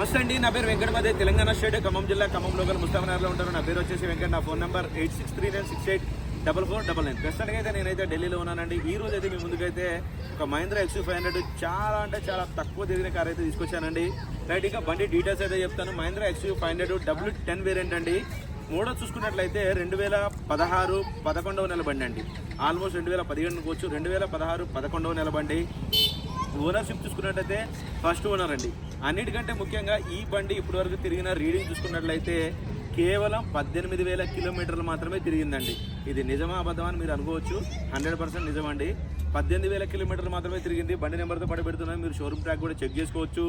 నమస్తే అండి. నా పేరు వెంకటమదే తెలంగాణ స్టేట్ ఖమ్మం జిల్లా ఖమ్మం లోకల్ ముస్తాఫనగర్లో ఉంటాను. నా పేరు వచ్చేసి వెంకట. నా phone number eight six three nine six eight double four double nine. ప్రస్తుతానికి అయితే నేనైతే ఢిల్లీలో ఉన్నానండి. ఈ రోజు అయితే మీ ముందుకైతే ఒక మహీంద్రా ఎక్స్ ఫైవ్ హండ్రెడ్ చాలా అంటే చాలా తక్కువ తిరిగిన కార్ అయితే తీసుకొచ్చానండి. రైట్ ఇంకా బండి డీటెయిల్స్ అయితే చెప్తాను. Mahindra X five hundred W ten variant అండి. మోడల్ చూసుకున్నట్లయితే రెండు వేల పదహారు పదకొండవ నెల బండి అండి. ఆల్మోస్ట్ రెండు వేల పదిహేడు అనుకోవచ్చు రెండు వేల పదహారు పదకొండవ నెల బండి. ఓనర్షిప్ చూసుకున్నట్లయితే ఫస్ట్ ఓనర్ అండి. అన్నిటికంటే ముఖ్యంగా ఈ బండి ఇప్పటివరకు తిరిగిన రీడింగ్ చూసుకున్నట్లయితే కేవలం పద్దెనిమిది వేల కిలోమీటర్లు మాత్రమే తిరిగిందండి. ఇది నిజమా అబద్ధమా అని మీరు అనుకోవచ్చు. హండ్రెడ్ పర్సెంట్ నిజమండి. పద్దెనిమిది వేల కిలోమీటర్లు మాత్రమే తిరిగింది. బండి నెంబర్తో పాటు పెడుతున్నాను మీరు షోరూమ్ ట్రాక్ కూడా చెక్ చేసుకోవచ్చు.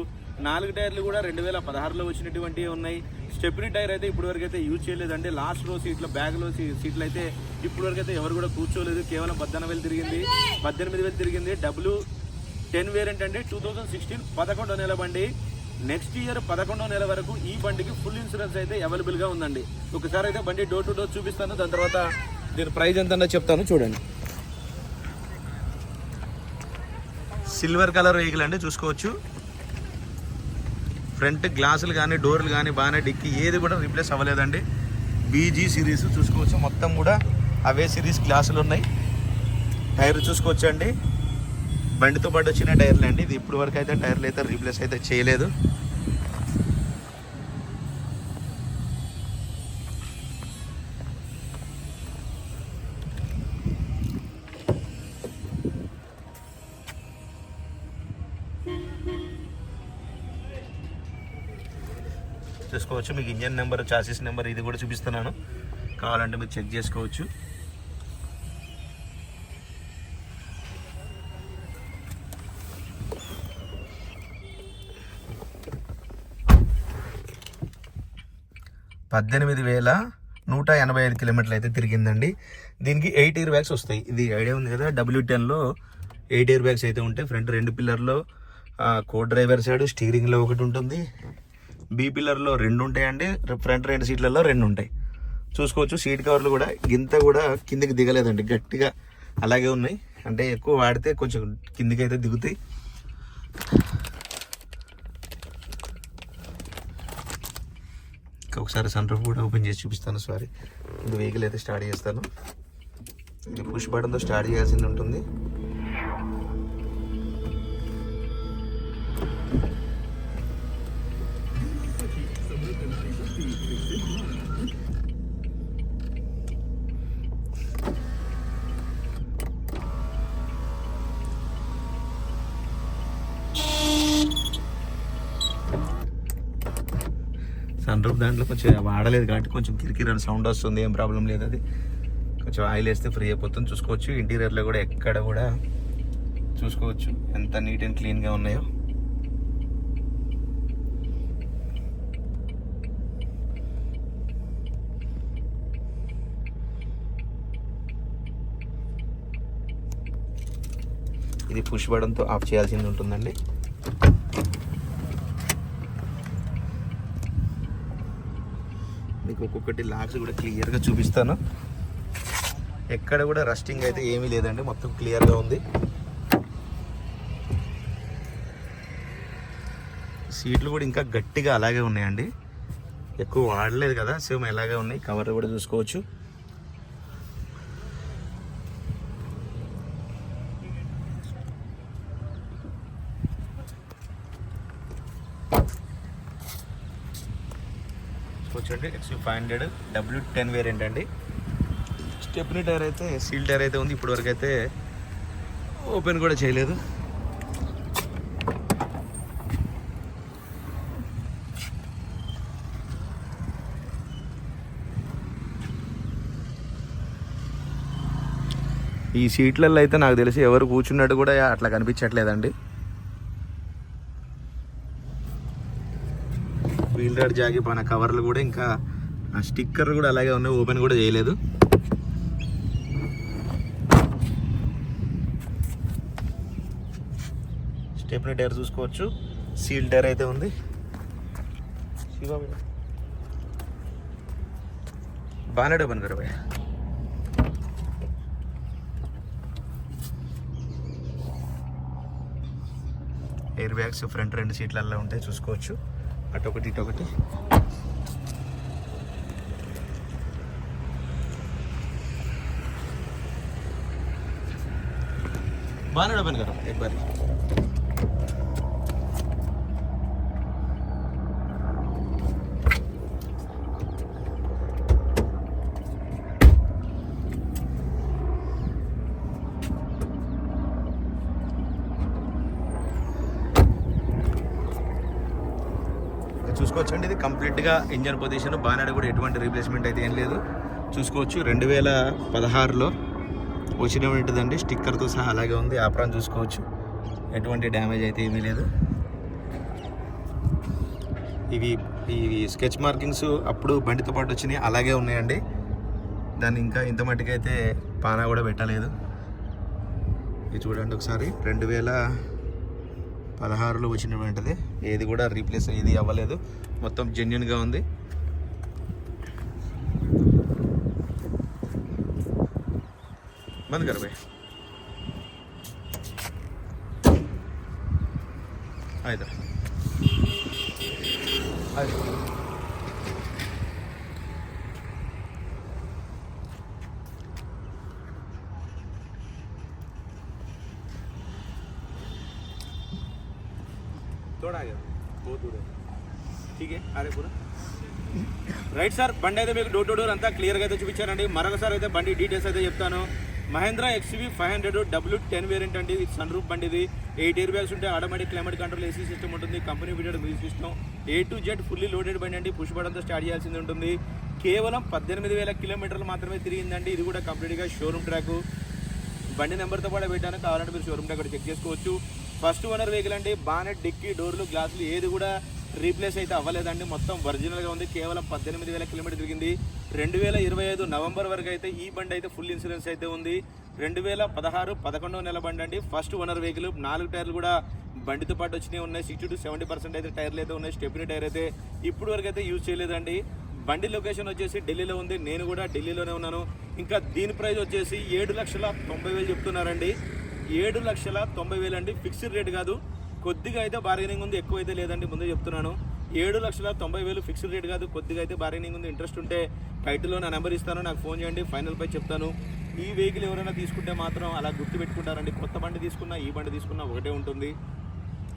నాలుగు టైర్లు కూడా రెండు వేల పదహారులో వచ్చినటువంటివి ఉన్నాయి. స్టెప్నీ టైర్ అయితే ఇప్పటివరకు అయితే యూజ్ చేయలేదండి. లాస్ట్ రో సీట్లో బ్యాగ్లో సీట్లు అయితే ఇప్పటివరకు అయితే ఎవరు కూడా కూర్చోలేదు. కేవలం పద్దెనిమిది వేలు తిరిగింది. పద్దెనిమిది వేలు తిరిగింది. డబ్ల్యూ టెన్ వేరియంట్ అండి. టూ థౌజండ్ సిక్స్టీన్ పదకొండో నెల బండి. నెక్స్ట్ ఇయర్ పదకొండో నెల వరకు ఈ బండికి ఫుల్ ఇన్సూరెన్స్ అయితే అవైలబుల్గా ఉందండి. ఒకసారి అయితే బండి డోర్ టు డోర్ చూపిస్తాను. దాని తర్వాత దీని ప్రైజ్ ఎంత చెప్తాను. చూడండి. సిల్వర్ కలర్ వెహికల్ అండి. చూసుకోవచ్చు. ఫ్రంట్ గ్లాసులు కానీ డోర్లు కానీ బాగానే డిక్కి. ఏది కూడా రీప్లేస్ అవ్వలేదండి. బీజీ సిరీస్ చూసుకోవచ్చు. మొత్తం కూడా అవే సిరీస్ గ్లాసులు ఉన్నాయి. టైర్ చూసుకోవచ్చు అండి బండితో పాటు వచ్చిన టైర్లు అండి. ఇది ఇప్పుడు వరకు అయితే టైర్లు అయితే రీప్లేస్ అయితే చేయలేదు. చూసుకోవచ్చు. మీకు ఇంజన్ నెంబర్ చాసిస్ నెంబర్ ఇది కూడా చూపిస్తున్నాను. కావాలంటే మీరు చెక్ చేసుకోవచ్చు. పద్దెనిమిది వేల నూట ఎనభై ఐదు కిలోమీటర్లు అయితే తిరిగిందండి. దీనికి ఎయిట్ ఇయర్ బ్యాగ్స్ వస్తాయి. ఇది ఐడియా ఉంది కదా డబ్ల్యూ టెన్లో ఎయిట్ ఇయర్ బ్యాగ్స్ అయితే ఉంటాయి. ఫ్రంట్ రెండు పిల్లర్లో కో డ్రైవర్ సైడ్ స్టీరింగ్లో ఒకటి ఉంటుంది. బీ పిల్లర్లో రెండు ఉంటాయండి. ఫ్రంట్ రెండు సీట్లలో రెండు ఉంటాయి. చూసుకోవచ్చు సీట్ కవర్లు కూడా గింత కూడా కిందికి దిగలేదండి. గట్టిగా అలాగే ఉన్నాయి. అంటే ఎక్కువ వాడితే కొంచెం కిందికి అయితే దిగుతాయి. ఒకసారి సన్ రూఫ్ కూడా ఓపెన్ చేసి చూపిస్తాను సారీ. ఇది వెహికల్ అయితే స్టార్ట్ చేస్తాను. ఇది పుష్ బటన్తో స్టార్ట్ చేయాల్సింది ఉంటుంది. సన్ రూఫ్ దాంట్లో కొంచెం వాడలేదు కాబట్టి కొంచెం కిరికిరి సౌండ్ వస్తుంది ఏం ప్రాబ్లం లేదు అది. కొంచెం ఆయిల్ వేస్తే ఫ్రీ అయిపోతుంది చూసుకోవచ్చు. ఇంటీరియర్లో కూడా ఎక్కడ కూడా చూసుకోవచ్చు ఎంత నీట్ అండ్ క్లీన్గా ఉన్నాయో. ఇది పుష్ బటన్తో ఆఫ్ చేయాల్సింది ఉంటుందండి. మీకు ఒక్కొక్కటి లాక్స్ కూడా క్లియర్గా చూపిస్తాను. ఎక్కడ కూడా రస్టింగ్ అయితే ఏమీ లేదండి మొత్తం క్లియర్గా ఉంది. సీట్లు కూడా ఇంకా గట్టిగా అలాగే ఉన్నాయండి. ఎక్కువ వాడలేదు కదా సేమ్ ఎలాగే ఉన్నాయి. కవర్లు కూడా చూసుకోవచ్చు. చూడండి XU five hundred W ten variant అండి. స్టెప్నీ టైర్ అయితే సీల్ టైర్ అయితే ఉంది. ఇప్పటివరకు అయితే ఓపెన్ కూడా చేయలేదు. ఈ సీట్లలో అయితే నాకు తెలిసి ఎవరు కూర్చున్నట్టు కూడా అట్లా కనిపించట్లేదండి. వీల్ రాడ్ జాగి పైన కవర్లు కూడా ఇంకా ఆ స్టిక్కర్ కూడా అలాగే ఉన్నాయి ఓపెన్ కూడా చేయలేదు. స్టెప్నీ టైర్ చూసుకోవచ్చు సీల్ టైర్ అయితే ఉంది. బాగానే ఓపెన్ కరు భయ్యా. ఎయిర్ బ్యాగ్స్ ఫ్రంట్ రెండు సీట్లలో ఉంటాయి చూసుకోవచ్చు. అటు ఒకటి ఇటు ఒకటి బాగానే ఓపెన్ చూసుకోవచ్చండి. ఇది కంప్లీట్గా ఇంజన్ పొజిషన్ బానాడ కూడా ఎటువంటి రీప్లేస్మెంట్ అయితే ఏం లేదు. చూసుకోవచ్చు. రెండు వేల పదహారులో వచ్చినటువంటిదండి స్టిక్కర్తో సహా అలాగే ఉంది. ఆప్రాన్ చూసుకోవచ్చు. ఎటువంటి డ్యామేజ్ అయితే ఏమీ లేదు. ఇవి ఇవి స్కెచ్ మార్కింగ్స్ అప్పుడు బండితో పాటు వచ్చినాయి. అలాగే ఉన్నాయండి. దాన్ని ఇంకా ఇంత మట్టుకైతే పానా కూడా పెట్టలేదు. ఇది చూడండి ఒకసారి. రెండు వేల పదహారులో వచ్చిన వెంటనే ఏది కూడా రీప్లేస్ ఏది అవ్వలేదు. మొత్తం జెన్యున్గా ఉంది. బంద్ కరే అయితే అయితే थोड़ा आ गया बहुत दूर है ठीक है अरे पूरा రైట్ సార్ బండి అయితే మీకు డోర్ టు డోర్ అంతా క్లియర్గా అయితే చూపించానండి మరొకసారి అయితే బండి డీటెయిల్స్ అయితే చెప్తాను Mahindra XV five hundred W ten variant అండి ఇది సన్ రూప్ బండి ఇది ఎయిట్ ఇయర్ బ్యాగ్స్ ఉంటాయి automatic climate control AC system ఉంటుంది company fitted music system A to Z fully loaded బండి అండి పుష్ బటన్తో స్టార్ట్ చేయాల్సింది ఉంటుంది కేవలం పద్దెనిమిది వేల కిలోమీటర్లు మాత్రమే తిరిగిందండి ఇది కూడా కంప్లీట్గా షోరూమ్ ట్రాక్ బండి నెంబర్తో కూడా పెట్టాను కావాలంటే మీరు షోరూమ్ దగ్గర చెక్ చేసుకోవచ్చు ఫస్ట్ ఓనర్ వెహికల్ అండి. బానెట్ డిక్కీ డోర్లు గ్లాసులు ఏది కూడా రీప్లేస్ అయితే అవ్వలేదండి. మొత్తం ఒరిజినల్గా ఉంది. కేవలం పద్దెనిమిది వేల కిలోమీటర్ తిరిగింది. రెండు వేల ఇరవై ఐదు నవంబర్ వరకు అయితే ఈ బండి అయితే ఫుల్ ఇన్సూరెన్స్ అయితే ఉంది. రెండు వేల పదహారు పదకొండవ నెల బండి అండి. First owner vehicle. నాలుగు టైర్లు కూడా బండితో పాటు వచ్చినాయి ఉన్నాయి. సిక్స్టీ టు సెవెంటీ పర్సెంట్ అయితే టైర్లు అయితే ఉన్నాయి. స్టెప్నీ టైర్ అయితే ఇప్పుడు వరకు అయితే యూజ్ చేయలేదండి. బండి లొకేషన్ వచ్చేసి ఢిల్లీలో ఉంది. నేను కూడా ఢిల్లీలోనే ఉన్నాను. ఇంకా దీని ప్రైస్ వచ్చేసి ఏడు లక్షల తొంభై వేలు చెప్తున్నారండి. ఏడు లక్షల తొంభై వేలు అండి. ఫిక్స్డ్ రేట్ కాదు. కొద్దిగా అయితే బార్గెనింగ్ ఉంది. ఎక్కువ అయితే లేదండి. ముందే చెప్తున్నాను. ఏడు లక్షల తొంభై వేలు ఫిక్స్డ్ రేట్ కాదు. కొద్దిగా అయితే బార్గెనింగ్ ఉంది. ఇంట్రెస్ట్ ఉంటే టైటిల్లో నా నెంబర్ ఇస్తాను. నాకు ఫోన్ చేయండి. ఫైనల్ పై చెప్తాను. ఈ వెహికల్ ఎవరైనా తీసుకుంటే మాత్రం అలా గుర్తు పెట్టుకుంటారండి కొత్త బండి తీసుకున్నా ఈ బండి తీసుకున్నా ఒకటే ఉంటుంది.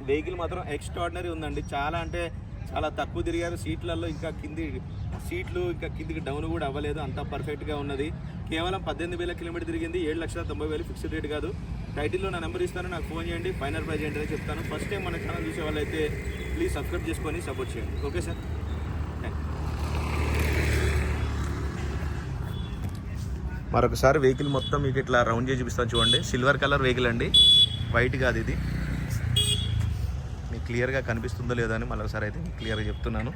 వెహికల్ మాత్రం ఎక్స్ట్రాడినరీ ఉందండి. చాలా అంటే చాలా తక్కువ తిరిగారు. సీట్లలో ఇంకా కింది సీట్లు ఇంకా కిందికి డౌన్ కూడా అవ్వలేదు. అంత పర్ఫెక్ట్గా ఉన్నది. కేవలం పద్దెనిమిది వేల కిలోమీటర్ తిరిగింది. ఏడు లక్షల తొంభై వేలు ఫిక్స్డ్ రేట్ కాదు. టైటిల్లో నా నెంబర్ ఇస్తాను నాకు ఫోన్ చేయండి ఫైనల్ ప్రైజ్ ఏంటనే చెప్తాను. ఫస్ట్ టైం మన ఛానల్ చూసే వాళ్ళైతే ప్లీజ్ సబ్స్క్రైబ్ చేసుకొని సపోర్ట్ చేయండి. ఓకే సార్ మరొకసారి వెహికల్ మొత్తం మీకు ఇట్లా రౌండ్ చేసి చూపిస్తాను చూడండి. సిల్వర్ కలర్ వెహికల్ అండి. వైట్ కాదు ఇది. మీకు క్లియర్గా కనిపిస్తుందో లేదో అని మరొకసారి అయితే క్లియర్గా చెప్తున్నాను.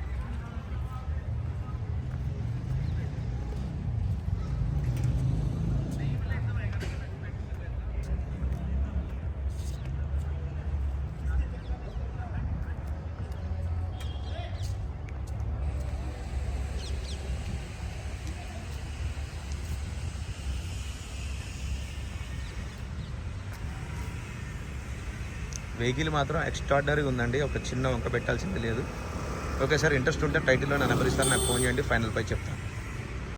వెహికల్ మాత్రం ఎక్స్ట్రాడినరీగా ఉందండి. ఒక చిన్న వంక పెట్టాల్సింది లేదు. ఓకే సార్ ఇంట్రెస్ట్ ఉంటే టైటిల్లో నా నెంబర్ ఇస్తాను. నాకు ఫోన్ చేయండి. ఫైనల్ పై చెప్తాను.